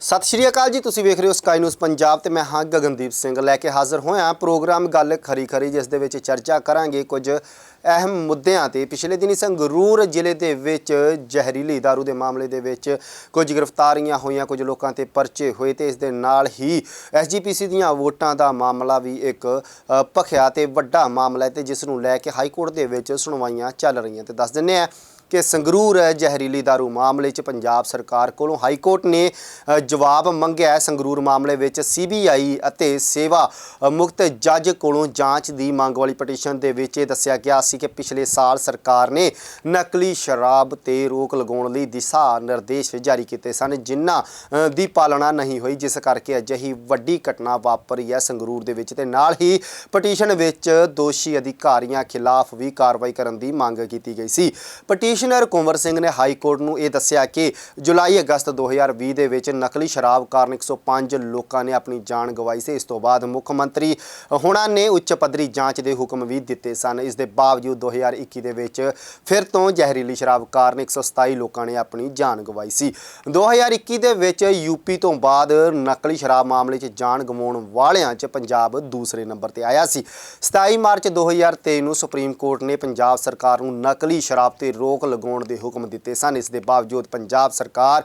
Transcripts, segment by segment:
ਸਤਿ ਸ਼੍ਰੀ ਅਕਾਲ ਜੀ, ਤੁਸੀਂ ਵੇਖ ਰਹੇ ਹੋ ਸਕਾਈ ਨਿਊਜ਼ ਪੰਜਾਬ ਤੇ ਮੈਂ ਹਾਂ ਗਗਨਦੀਪ ਸਿੰਘ। ਲੈ ਕੇ ਹਾਜ਼ਰ ਹੋਇਆ ਪ੍ਰੋਗਰਾਮ ਗੱਲ ਖਰੀ ਖਰੀ ਜਿਸ ਦੇ ਵਿੱਚ ਚਰਚਾ ਕਰਾਂਗੇ ਕੁਝ ਅਹਿਮ ਮੁੱਦਿਆਂ ਤੇ। ਪਿਛਲੇ ਦਿਨੀ ਸੰਗਰੂਰ ਜ਼ਿਲ੍ਹੇ ਦੇ ਵਿੱਚ ਜ਼ਹਿਰੀਲੀ ਦਾਰੂ ਦੇ ਮਾਮਲੇ ਦੇ ਵਿੱਚ ਕੁਝ ਗ੍ਰਿਫਤਾਰੀਆਂ ਹੋਈਆਂ, ਕੁਝ ਲੋਕਾਂ ਤੇ ਪਰਚੇ ਹੋਏ ਤੇ ਇਸ ਦੇ ਨਾਲ ਹੀ ਐਸਜੀਪੀਸੀ ਦੀਆਂ ਵੋਟਾਂ ਦਾ ਮਾਮਲਾ ਵੀ ਇੱਕ ਭਖਿਆ ਤੇ ਵੱਡਾ ਮਾਮਲਾ ਹੈ ਤੇ ਜਿਸ ਨੂੰ ਲੈ ਕੇ ਹਾਈ ਕੋਰਟ ਦੇ ਵਿੱਚ ਸੁਣਵਾਈਆਂ ਚੱਲ ਰਹੀਆਂ ਤੇ ਦੱਸ ਦਿੰਨੇ ਆ ਕਿ ਸੰਗਰੂਰ ਜ਼ਹਿਰੀਲੀ ਦਾਰੂ ਮਾਮਲੇ 'ਚ ਪੰਜਾਬ ਸਰਕਾਰ ਕੋਲੋਂ ਹਾਈ ਕੋਰਟ ਨੇ ਜਵਾਬ ਮੰਗਿਆ ਹੈ। ਸੰਗਰੂਰ ਮਾਮਲੇ ਵਿੱਚ ਸੀਬੀਆਈ ਅਤੇ ਸੇਵਾ ਮੁਕਤ ਜੱਜ ਕੋਲੋਂ ਜਾਂਚ ਦੀ ਮੰਗ ਵਾਲੀ ਪਟੀਸ਼ਨ ਦੇ ਵਿੱਚ ਇਹ ਦੱਸਿਆ ਗਿਆ ਸੀ ਕਿ ਪਿਛਲੇ ਸਾਲ ਸਰਕਾਰ ਨੇ ਨਕਲੀ ਸ਼ਰਾਬ ਤੇ ਰੋਕ ਲਗਾਉਣ ਲਈ ਦਿਸ਼ਾ ਨਿਰਦੇਸ਼ ਜਾਰੀ ਕੀਤੇ ਸਨ, ਜਿਨ੍ਹਾਂ ਦੀ ਪਾਲਣਾ ਨਹੀਂ ਹੋਈ, ਜਿਸ ਕਰਕੇ ਅਜਿਹੀ ਵੱਡੀ ਘਟਨਾ ਵਾਪਰੀ ਹੈ ਸੰਗਰੂਰ ਦੇ ਵਿੱਚ ਤੇ ਨਾਲ ਹੀ ਪਟੀਸ਼ਨ ਵਿੱਚ ਦੋਸ਼ੀ ਅਧਿਕਾਰੀਆਂ ਖਿਲਾਫ ਵੀ ਕਾਰਵਾਈ ਕਰਨ ਦੀ ਮੰਗ ਕੀਤੀ ਗਈ ਸੀ ਕਮਿਸ਼ਨਰ ਕੁੰਵਰ ਸਿੰਘ ਨੇ ਹਾਈ ਕੋਰਟ ਨੂੰ ਇਹ ਦੱਸਿਆ ਕਿ ਜੁਲਾਈ ਅਗਸਤ 2020 ਦੇ ਵਿੱਚ ਨਕਲੀ ਸ਼ਰਾਬ ਕਾਰਨ 105 ਲੋਕਾਂ ਨੇ ਆਪਣੀ ਜਾਨ ਗਵਾਈ ਸੀ। ਇਸ ਤੋਂ ਬਾਅਦ ਮੁੱਖ ਮੰਤਰੀ ਹੁਣਾਂ ਨੇ ਉੱਚ ਪੱਧਰੀ ਜਾਂਚ ਦੇ ਹੁਕਮ ਵੀ ਦਿੱਤੇ ਸਨ। ਇਸ ਦੇ ਬਾਵਜੂਦ 2021 ਦੇ ਵਿੱਚ ਫਿਰ ਤੋਂ ਜ਼ਹਿਰੀਲੀ ਸ਼ਰਾਬ ਕਾਰਨ 127 ਲੋਕਾਂ ਨੇ ਆਪਣੀ ਜਾਨ ਗਵਾਈ ਸੀ। 2021 ਦੇ ਵਿੱਚ ਯੂਪੀ ਤੋਂ ਬਾਅਦ ਨਕਲੀ ਸ਼ਰਾਬ ਮਾਮਲੇ 'ਚ ਜਾਨ ਗਵਾਉਣ ਵਾਲਿਆਂ 'ਚ ਪੰਜਾਬ ਦੂਸਰੇ ਨੰਬਰ ਤੇ ਆਇਆ ਸੀ। 27 ਮਾਰਚ 2023 ਨੂੰ ਸੁਪਰੀਮ ਕੋਰਟ ਨੇ ਪੰਜਾਬ ਸਰਕਾਰ ਨੂੰ ਨਕਲੀ ਸ਼ਰਾਬ ਤੇ ਰੋਕ ਲਗਾਉਣ ਦੇ ਹੁਕਮ ਦਿੱਤੇ ਸਨ। ਇਸ ਦੇ ਬਾਵਜੂਦ ਪੰਜਾਬ ਸਰਕਾਰ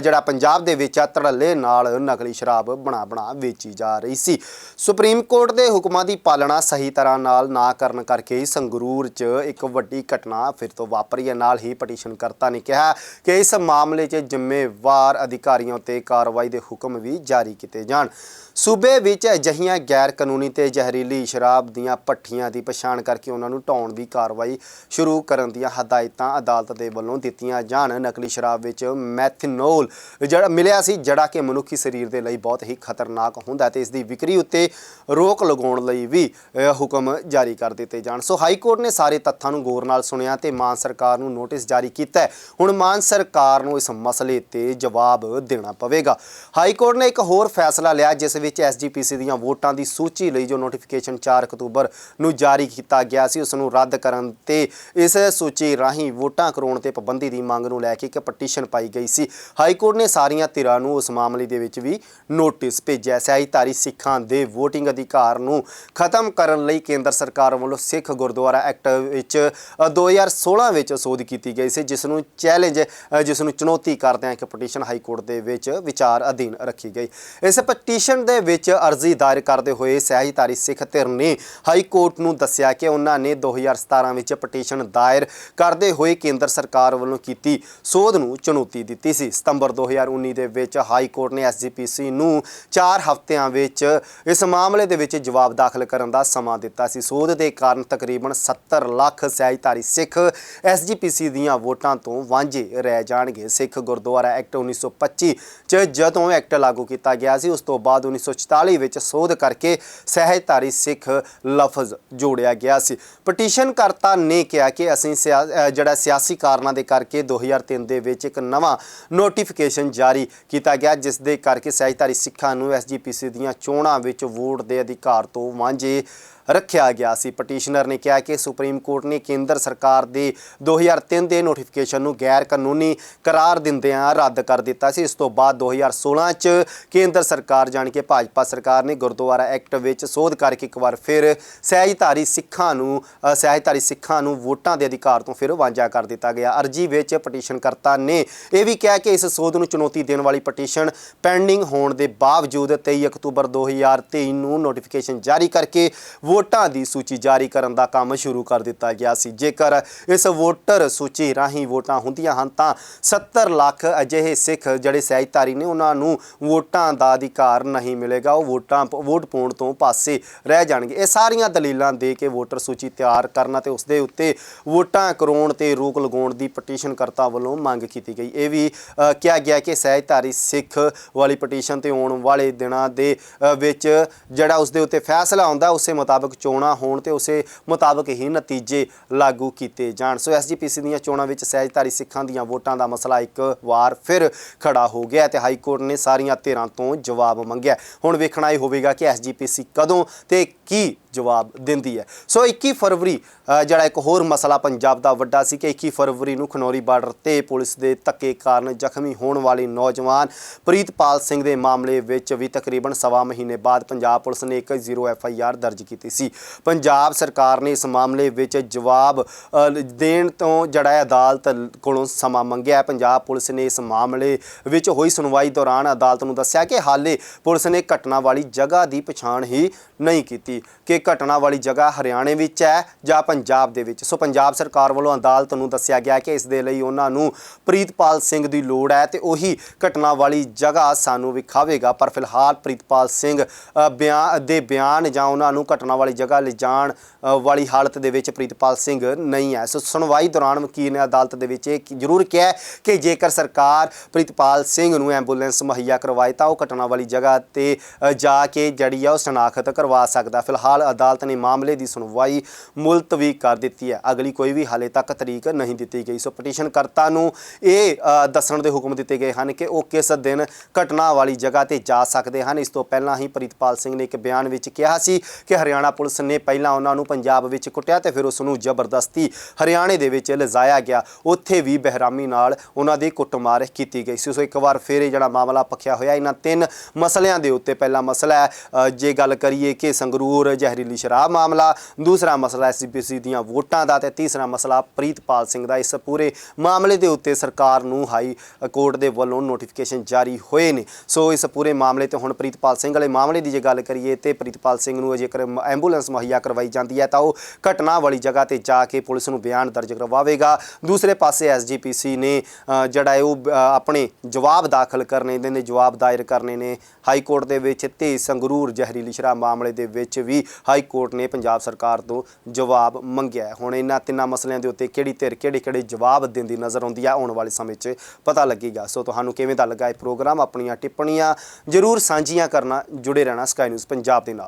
ਜਿਹੜਾ ਪੰਜਾਬ ਦੇ ਵਿੱਚ ਆ ਧੜੱਲੇ ਨਾਲ ਨਕਲੀ ਸ਼ਰਾਬ ਬਣਾ ਬਣਾ ਵੇਚੀ ਜਾ ਰਹੀ ਸੀ। ਸੁਪਰੀਮ ਕੋਰਟ ਦੇ ਹੁਕਮਾਂ ਦੀ ਪਾਲਣਾ ਸਹੀ ਤਰ੍ਹਾਂ ਨਾਲ ਨਾ ਕਰਨ ਕਰਕੇ ਸੰਗਰੂਰ 'ਚ ਇੱਕ ਵੱਡੀ ਘਟਨਾ ਫਿਰ ਤੋਂ ਵਾਪਰੀ ਹੈ। ਨਾਲ ਹੀ ਪਟੀਸ਼ਨਕਰਤਾ ਨੇ ਕਿਹਾ ਕਿ ਇਸ ਮਾਮਲੇ 'ਚ ਜ਼ਿੰਮੇਵਾਰ ਅਧਿਕਾਰੀਆਂ 'ਤੇ ਕਾਰਵਾਈ ਦੇ ਹੁਕਮ ਵੀ ਜਾਰੀ ਕੀਤੇ ਜਾਣ। ਸੂਬੇ ਵਿੱਚ ਅਜਿਹੀਆਂ ਗੈਰ ਕਾਨੂੰਨੀ ਤੇ ਜ਼ਹਿਰੀਲੀ ਸ਼ਰਾਬ ਦੀਆਂ ਪੱਠੀਆਂ ਦੀ ਪਛਾਣ ਕਰਕੇ ਉਹਨਾਂ ਨੂੰ ਢਾਉਣ ਦੀ ਕਾਰਵਾਈ ਸ਼ੁਰੂ ਕਰਨ ਦੀਆਂ ਹਦਾਇਤਾਂ ਅਦਾਲਤ ਦੇ ਵੱਲੋਂ ਦਿੱਤੀਆਂ ਜਾਣ। ਨਕਲੀ ਸ਼ਰਾਬ ਵਿੱਚ ਮੈਥਨੋਲ ਜਿਹੜਾ ਮਿਲਿਆ ਸੀ ਜਿਹੜਾ ਕਿ ਮਨੁੱਖੀ ਸਰੀਰ ਦੇ ਲਈ ਬਹੁਤ ਹੀ ਖਤਰਨਾਕ ਹੁੰਦਾ ਹੈ ਤੇ ਇਸ ਦੀ ਵਿਕਰੀ ਉੱਤੇ ਰੋਕ ਲਗਾਉਣ ਲਈ ਵੀ ਹੁਕਮ ਜਾਰੀ ਕਰ ਦਿੱਤੇ ਜਾਣ। ਸੋ ਹਾਈ ਕੋਰਟ ਨੇ ਸਾਰੇ ਤੱਥਾਂ ਨੂੰ ਗੌਰ ਨਾਲ ਸੁਣਿਆ ਤੇ ਮਾਨ ਸਰਕਾਰ ਨੂੰ ਨੋਟਿਸ ਜਾਰੀ ਕੀਤਾ ਹੈ। ਹੁਣ ਮਾਨ ਸਰਕਾਰ ਨੂੰ ਇਸ ਮਸਲੇ ਤੇ ਜਵਾਬ ਦੇਣਾ ਪਵੇਗਾ। ਹਾਈ ਕੋਰਟ ਨੇ ਇੱਕ ਹੋਰ ਫੈਸਲਾ ਲਿਆ, ਜਿਸ ਵਿੱਚ ਐਸਜੀਪੀਸੀ ਦੀਆਂ ਵੋਟਾਂ ਦੀ ਸੂਚੀ ਲਈ ਜੋ ਨੋਟੀਫਿਕੇਸ਼ਨ 4 ਅਕਤੂਬਰ ਨੂੰ ਜਾਰੀ ਕੀਤਾ ਗਿਆ ਸੀ, ਉਸ ਨੂੰ ਰੱਦ ਕਰਨ ਤੇ ਇਸ ਸੂਚੀ ਰਾਹੀਂ ਵੋਟਾਂ ਕਰਾਉਣ ਤੇ ਪਾਬੰਦੀ ਦੀ ਮੰਗ ਨੂੰ ਲੈ ਕੇ ਇੱਕ ਪਟੀਸ਼ਨ ਪਾਈ ਗਈ ਸੀ। ਹਾਈ ਕੋਰਟ ਨੇ ਸਾਰੀਆਂ ਧਿਰਾਂ ਨੂੰ ਉਸ ਮਾਮਲੇ ਦੇ ਵਿੱਚ ਵੀ ਨੋਟਿਸ ਭੇਜਿਆ ਸਿਆਹੀਧਾਰੀ ਸਿੱਖਾਂ ਦੇ VOTING ਅਧਿਕਾਰ ਨੂੰ ਖਤਮ ਕਰਨ ਲਈ ਕੇਂਦਰ ਸਰਕਾਰ ਵੱਲੋਂ ਸਿੱਖ ਗੁਰਦੁਆਰਾ ਐਕਟ ਵਿੱਚ ਅ, 2016 ਵਿੱਚ ਸੋਧ ਕੀਤੀ ਗਈ ਸੀ ਜਿਸ ਨੂੰ ਚੈਲੰਜ ਜਿਸ ਨੂੰ ਚੁਣੌਤੀ ਕਰਦਿਆਂ ਇੱਕ ਪਟੀਸ਼ਨ ਹਾਈ ਕੋਰਟ ਦੇ ਵਿੱਚ ਵਿਚਾਰ ਅਧੀਨ ਰੱਖੀ ਗਈ। ਇਸ ਪਟੀਸ਼ਨ ਦੇ ਵਿੱਚ ਅਰਜ਼ੀ ਦਾਇਰ ਕਰਦੇ ਹੋਏ ਸਿਆਹੀਧਾਰੀ ਸਿੱਖ ਧਿਰ ਨੇ ਹਾਈ ਕੋਰਟ ਨੂੰ ਦੱਸਿਆ ਕਿ ਉਹਨਾਂ ਨੇ 2017 ਵਿੱਚ ਪਟੀਸ਼ਨ ਦਾਇਰ ਕਰਦੇ ਹੋਏ ਕੇਂਦਰ ਸਰਕਾਰ ਵੱਲੋਂ ਕੀਤੀ ਸੋਧ ਨੂੰ ਚੁਣੌਤੀ ਦਿੱਤੀ ਸੀ। ਸਤੰਬਰ 2019 ਦੇ ਵਿੱਚ ਹਾਈ ਕੋਰਟ ਨੇ ਐਸਜੀਪੀਸੀ ਨੂੰ 4 ਹਫ਼ਤਿਆਂ ਵਿੱਚ ਇਸ ਮਾਮਲੇ ਦੇ ਵਿੱਚ ਜਵਾਬ ਦਾਖਲ ਕਰਨ ਦਾ ਸਮਾਂ ਦਿੱਤਾ ਸੀ। ਸੋਧ ਦੇ ਕਾਰਨ ਤਕਰੀਬਨ 70 ਲੱਖ ਸਿਆਹੀਧਾਰੀ ਸਿੱਖ ਐਸਜੀਪੀਸੀ ਦੀਆਂ ਵੋਟਾਂ ਤੋਂ ਵਾਂਝੇ ਰਹਿ ਜਾਣਗੇ। ਸਿੱਖ ਗੁਰਦੁਆਰਾ ਐਕਟ 1925 ਚ ਜਦੋਂ ਐਕਟ ਲਾਗੂ ਕੀਤਾ ਗਿਆ ਸੀ, ਉਸ ਤੋਂ ਬਾਅਦ 1944 ਵਿੱਚ ਸੋਧ ਕਰਕੇ ਸਹਿਜਧਾਰੀ ਸਿੱਖ ਲਫ਼ਜ਼ ਜੋੜਿਆ ਗਿਆ ਸੀ। ਪਟੀਸ਼ਨਕਰਤਾ ਨੇ ਕਿਹਾ ਕਿ ਅਸੀਂ ਸਿਆ- ਜਿਹੜਾ ਸਿਆਸੀ ਕਾਰਨਾਂ ਦੇ ਕਰਕੇ 2003 ਦੇ ਵਿੱਚ ਇੱਕ ਨਵਾਂ ਨੋਟੀਫਿਕੇਸ਼ਨ ਜਾਰੀ ਕੀਤਾ ਗਿਆ, ਜਿਸ ਦੇ ਕਰਕੇ ਸਹਿਜਧਾਰੀ ਸਿੱਖਾਂ ਨੂੰ ਐਸਜੀਪੀਸੀ ਦੀਆਂ ਚੋਣਾਂ ਵਿੱਚ ਵੋਟ ਦੇ ਅਧਿਕਾਰ ਤੋਂ ਵਾਂਝੇ ਰੱਖਿਆ ਗਿਆ ਸੀ। ਪਟੀਸ਼ਨਰ ਨੇ ਕਿਹਾ ਕਿ ਸੁਪਰੀਮ ਕੋਰਟ ਨੇ ਕੇਂਦਰ ਸਰਕਾਰ ਦੇ 2003 ਦੇ ਨੋਟੀਫਿਕੇਸ਼ਨ ਨੂੰ ਗੈਰ ਕਾਨੂੰਨੀ ਕਰਾਰ ਦਿੰਦਿਆਂ ਰੱਦ ਕਰ ਦਿੱਤਾ ਸੀ। ਇਸ ਤੋਂ ਬਾਅਦ 2016 ਚ ਕੇਂਦਰ ਸਰਕਾਰ ਜਾਣੀ ਕਿ ਭਾਜਪਾ ਸਰਕਾਰ ਨੇ ਗੁਰਦੁਆਰਾ ਐਕਟ ਵਿੱਚ ਸੋਧ ਕਰਕੇ ਇੱਕ ਵਾਰ ਫਿਰ ਸਹਿਜਧਾਰੀ ਸਿੱਖਾਂ ਨੂੰ ਸਹਿਜਧਾਰੀ ਸਿੱਖਾਂ ਨੂੰ ਵੋਟਾਂ ਦੇ ਅਧਿਕਾਰ ਤੋਂ ਫਿਰ ਵਾਂਝਾ ਕਰ ਦਿੱਤਾ ਗਿਆ। ਅਰਜੀ ਵਿੱਚ ਪਟੀਸ਼ਨਕਰਤਾ ਨੇ ਇਹ ਵੀ ਕਿਹਾ ਕਿ ਇਸ ਸੋਧ ਨੂੰ ਚੁਣੌਤੀ ਦੇਣ ਵਾਲੀ ਪਟੀਸ਼ਨ ਪੈਂਡਿੰਗ ਹੋਣ ਦੇ ਬਾਵਜੂਦ 23 ਅਕਤੂਬਰ 2023 ਨੂੰ ਨੋਟੀਫਿਕੇਸ਼ਨ ਜਾਰੀ ਕਰਕੇ ਵੋਟਾਂ ਦੀ ਸੂਚੀ ਜਾਰੀ ਕਰਨ ਦਾ ਕੰਮ ਸ਼ੁਰੂ ਕਰ ਦਿੱਤਾ ਗਿਆ ਸੀ। ਜੇਕਰ ਇਸ ਵੋਟਰ ਸੂਚੀ ਰਾਹੀਂ ਵੋਟਾਂ ਹੁੰਦੀਆਂ ਹਨ, ਤਾਂ 70 ਲੱਖ ਅਜਿਹੇ ਸਿੱਖ ਜਿਹੜੇ ਸਹਿਜਧਾਰੀ ਨੇ, ਉਹਨਾਂ ਨੂੰ ਵੋਟਾਂ ਦਾ ਅਧਿਕਾਰ ਨਹੀਂ ਮਿਲੇਗਾ। ਉਹ ਵੋਟਾਂ ਵੋਟ ਪਾਉਣ ਤੋਂ ਪਾਸੇ ਰਹਿ ਜਾਣਗੇ। ਇਹ ਸਾਰੀਆਂ ਦਲੀਲਾਂ ਦੇ ਕੇ ਵੋਟਰ ਸੂਚੀ ਤਿਆਰ ਕਰਨਾ ਤੇ ਉਸ ਦੇ ਉੱਤੇ ਵੋਟਾਂ ਕਰਾਉਣ ਤੇ ਰੋਕ ਲਗਾਉਣ ਦੀ ਪਟੀਸ਼ਨਕਰਤਾ ਵੱਲੋਂ ਮੰਗ ਕੀਤੀ ਗਈ। ਇਹ ਵੀ ਕਿਹਾ ਗਿਆ ਕਿ ਸਹਿਜਧਾਰੀ ਸਿੱਖ ਵਾਲੀ ਪਟੀਸ਼ਨ ਤੇ ਆਉਣ ਵਾਲੇ ਦਿਨਾਂ ਦੇ ਵਿੱਚ ਜਿਹੜਾ ਉਸ ਦੇ ਉੱਤੇ ਫੈਸਲਾ ਆਉਂਦਾ, ਉਸੇ ਮੁਤਾਬਕ ਮੁਤਾਬਕ ਚੋਣਾਂ ਹੋਣ ਤੇ ਉਸੇ ਮੁਤਾਬਕ ਹੀ ਨਤੀਜੇ ਲਾਗੂ ਕੀਤੇ ਜਾਣ। ਸੋ ਐਸਜੀਪੀਸੀ ਦੀਆਂ ਚੋਣਾਂ ਵਿੱਚ ਸਹਿਜਧਾਰੀ ਸਿੱਖਾਂ ਦੀਆਂ ਵੋਟਾਂ ਦਾ ਮਸਲਾ ਇੱਕ ਵਾਰ ਫਿਰ ਖੜਾ ਹੋ ਗਿਆ ਤੇ ਹਾਈ ਕੋਰਟ ਨੇ ਸਾਰੀਆਂ ਧਿਰਾਂ ਤੋਂ ਜਵਾਬ ਮੰਗਿਆ ਹੁਣ ਵੇਖਣਾ ਇਹ ਹੋਵੇਗਾ ਕਿ ਐਸਜੀਪੀਸੀ ਕਦੋਂ ਤੇ ਕੀ ਜਵਾਬ ਦਿੰਦੀ ਹੈ। ਸੋ 21 ਫਰਵਰੀ ਜਿਹੜਾ ਇੱਕ ਹੋਰ ਮਸਲਾ ਪੰਜਾਬ ਦਾ ਵੱਡਾ ਸੀ ਕਿ 21 ਫਰਵਰੀ ਨੂੰ ਖਨੌਰੀ ਬਾਰਡਰ ਤੇ ਪੁਲਿਸ ਦੇ ਧੱਕੇ ਕਾਰਨ ਜ਼ਖਮੀ ਹੋਣ ਵਾਲੇ ਨੌਜਵਾਨ ਪ੍ਰੀਤਪਾਲ ਸਿੰਘ ਦੇ ਮਾਮਲੇ ਵਿੱਚ ਵੀ ਤਕਰੀਬਨ ਸਵਾ ਮਹੀਨੇ ਬਾਅਦ ਪੰਜਾਬ ਪੁਲਿਸ ਨੇ ਇੱਕ ਜ਼ੀਰੋ ਐਫ ਆਈ ਆਰ ਦਰਜ ਕੀਤੀ ਸੀ। ਪੰਜਾਬ ਸਰਕਾਰ ਨੇ ਇਸ ਮਾਮਲੇ ਵਿੱਚ ਜਵਾਬ ਦੇਣ ਤੋਂ ਜਿਹੜਾ ਅਦਾਲਤ ਕੋਲੋਂ ਸਮਾਂ ਮੰਗਿਆ। ਪੰਜਾਬ ਪੁਲਿਸ ਨੇ ਇਸ ਮਾਮਲੇ ਵਿੱਚ ਹੋਈ ਸੁਣਵਾਈ ਦੌਰਾਨ ਅਦਾਲਤ ਨੂੰ ਦੱਸਿਆ ਕਿ ਹਾਲੇ ਪੁਲਿਸ ਨੇ ਘਟਨਾ ਵਾਲੀ ਜਗ੍ਹਾ ਦੀ ਪਛਾਣ ਹੀ ਨਹੀਂ ਕੀਤੀ। ਕਿ ਘਟਨਾ ਵਾਲੀ ਜਗ੍ਹਾ ਹਰਿਆਣੇ ਵਿੱਚ ਹੈ ਜਾਂ ਪੰਜਾਬ ਦੇ ਵਿੱਚ? ਸੋ ਪੰਜਾਬ ਸਰਕਾਰ ਵੱਲੋਂ ਅਦਾਲਤ ਨੂੰ ਦੱਸਿਆ ਗਿਆ ਕਿ ਇਸ ਦੇ ਲਈ ਉਹਨਾਂ ਨੂੰ ਪ੍ਰੀਤਪਾਲ ਸਿੰਘ ਦੀ ਲੋੜ ਹੈ ਤੇ ਉਹੀ ਘਟਨਾ ਵਾਲੀ ਜਗ੍ਹਾ ਸਾਨੂੰ ਵਿਖਾਵੇਗਾ। ਪਰ ਫਿਲਹਾਲ ਪ੍ਰੀਤਪਾਲ ਸਿੰਘ ਅ, ਬਿਆਨ ਦੇ ਬਿਆਨ ਜਾਂ ਉਹਨਾਂ ਨੂੰ ਘਟਨਾ ਵਾਲੀ ਵਾਲੀ ਜਗ੍ਹਾ ਲਿਜਾਣ ਵਾਲੀ ਹਾਲਤ ਦੇ ਵਿੱਚ ਪ੍ਰੀਤਪਾਲ ਸਿੰਘ ਨਹੀਂ ਹੈ। ਸੋ ਸੁਣਵਾਈ ਦੌਰਾਨ ਵਕੀਲ ਨੇ ਅਦਾਲਤ ਦੇ ਵਿੱਚ ਇਹ ਜ਼ਰੂਰ ਕਿਹਾ ਕਿ ਜੇਕਰ ਸਰਕਾਰ ਪ੍ਰੀਤਪਾਲ ਸਿੰਘ ਨੂੰ ਐਂਬੂਲੈਂਸ ਮੁਹੱਈਆ ਕਰਵਾਏ ਤਾਂ ਉਹ ਘਟਨਾ ਵਾਲੀ ਜਗ੍ਹਾ ਤੇ ਜਾ ਕੇ ਜਿਹੜੀ ਆ ਉਹ ਸ਼ਨਾਖਤ ਕਰਵਾ ਸਕਦਾ। ਫਿਲਹਾਲ ਅਦਾਲਤ ਨੇ ਮਾਮਲੇ ਦੀ ਸੁਣਵਾਈ ਮੁਲਤਵੀ ਕਰ ਦਿੱਤੀ ਹੈ। ਅਗਲੀ ਕੋਈ ਵੀ ਹਾਲੇ ਤੱਕ ਤਰੀਕ ਨਹੀਂ ਦਿੱਤੀ ਗਈ। ਸੋ ਪਟੀਸ਼ਨ ਕਰਤਾ ਨੂੰ ਇਹ ਦੱਸਣ ਦੇ ਹੁਕਮ ਦਿੱਤੇ ਗਏ ਹਨ ਕਿ ਉਹ ਕਿਸ ਦਿਨ ਘਟਨਾ ਵਾਲੀ ਜਗ੍ਹਾ ਤੇ ਜਾ ਸਕਦੇ ਹਨ। ਇਸ ਤੋਂ ਪਹਿਲਾਂ ਹੀ ਪ੍ਰੀਤਪਾਲ ਸਿੰਘ ਨੇ ਇੱਕ ਬਿਆਨ ਵਿੱਚ ਕਿਹਾ ਸੀ ਕਿ ਹਰਿਆਣਾ ਪੁਲਿਸ ਨੇ ਪਹਿਲਾਂ ਉਹਨਾਂ ਨੂੰ ਪੰਜਾਬ ਵਿੱਚ ਕੁੱਟਿਆ ਤੇ ਫਿਰ ਉਸ ਨੂੰ ਜ਼ਬਰਦਸਤੀ ਹਰਿਆਣੇ ਦੇ ਵਿੱਚ ਲਿਜਾਇਆ ਗਿਆ। ਉੱਥੇ ਵੀ ਬਹਿਰਾਮੀ ਨਾਲ ਉਹਨਾਂ ਦੀ ਕੁੱਟਮਾਰ ਕੀਤੀ ਗਈ ਸੀ। ਸੋ ਇੱਕ ਵਾਰ ਫਿਰ ਇਹ ਜਿਹੜਾ ਮਾਮਲਾ ਪੱਖਿਆ ਹੋਇਆ, ਇਹਨਾਂ ਤਿੰਨ ਮਸਲਿਆਂ ਦੇ ਉੱਤੇ ਪਹਿਲਾ ਮਸਲਾ ਹੈ। ਜੇ ਗੱਲ ਕਰੀਏ ਕਿ ਸੰਗਰੂਰ, ਜ਼ਹਿਰੀਲੀ ਸ਼ਰਾਬ ਮਾਮਲਾ, ਦੂਸਰਾ ਮਸਲਾ ਐਸਜੀਪੀਸੀ ਦੀਆਂ ਵੋਟਾਂ ਦਾ ਤੇ ਤੀਸਰਾ ਮਸਲਾ ਪ੍ਰੀਤਪਾਲ ਸਿੰਘ ਦਾ। ਇਸ ਪੂਰੇ ਮਾਮਲੇ ਦੇ ਉੱਤੇ ਸਰਕਾਰ ਨੂੰ ਹਾਈ ਕੋਰਟ ਦੇ ਵੱਲੋਂ ਨੋਟੀਫਿਕੇਸ਼ਨ ਜਾਰੀ ਹੋਏ ਨੇ। ਸੋ ਇਸ ਪੂਰੇ ਮਾਮਲੇ ਤੇ ਹੁਣ ਪ੍ਰੀਤਪਾਲ ਸਿੰਘ ਵਾਲੇ ਮਾਮਲੇ ਦੀ ਜੇ ਗੱਲ ਕਰੀਏ ਤੇ ਪ੍ਰੀਤਪਾਲ ਸਿੰਘ ਨੂੰ ਜੇਕਰ ਐਂਬੂਲੈਂਸ ਮੁਹੱਈਆ ਕਰਵਾਈ ਜਾਂਦੀ ਹੈ ਤਾਂ ਉਹ ਘਟਨਾ ਵਾਲੀ ਜਗ੍ਹਾ ਤੇ ਜਾ ਕੇ ਪੁਲਿਸ ਨੂੰ ਬਿਆਨ ਦਰਜ ਕਰਵਾਵੇਗਾ। ਦੂਸਰੇ ਪਾਸੇ ਐਸਜੀਪੀਸੀ ਨੇ ਜਿਹੜਾ ਹੈ ਉਹ ਆਪਣੇ ਜਵਾਬ ਦਾਖਲ ਕਰਨੇ ਦੇ ਨੇ, ਜਵਾਬ ਦਾਇਰ ਕਰਨੇ ਨੇ। ਹਾਈ ਕੋਰਟ ਦੇ ਵਿੱਚ ਤੇ ਸੰਗਰੂਰ ਜ਼ਹਿਰੀਲੀ ਸ਼ਰਾਬ ਮਾਮਲੇ ਦੇ ਵਿੱਚ ਵੀ ਹਾਈ ਕੋਰਟ ਨੇ ਪੰਜਾਬ ਸਰਕਾਰ ਤੋਂ ਜਵਾਬ ਮੰਗਿਆ ਹੁਣ ਇਹਨਾਂ ਤਿੰਨਾਂ ਮਸਲਿਆਂ ਦੇ ਉੱਤੇ ਕਿਹੜੀ ਧਿਰ ਕਿਹੜੇ ਕਿਹੜੇ ਜਵਾਬ ਦਿੰਦੀ ਨਜ਼ਰ ਆਉਂਦੀ ਹੈ ਆਉਣ ਵਾਲੇ ਸਮੇਂ 'ਚ ਪਤਾ ਲੱਗੇਗਾ। ਸੋ ਤੁਹਾਨੂੰ ਕਿਵੇਂ ਦਾ ਲੱਗਾ ਇਹ ਪ੍ਰੋਗਰਾਮ? ਆਪਣੀਆਂ ਟਿੱਪਣੀਆਂ ਜ਼ਰੂਰ ਸਾਂਝੀਆਂ ਕਰਨਾ, ਜੁੜੇ ਰਹਿਣਾ ਸਕਾਈ ਨਿਊਜ਼ ਪੰਜਾਬ ਦੇ ਨਾਲ।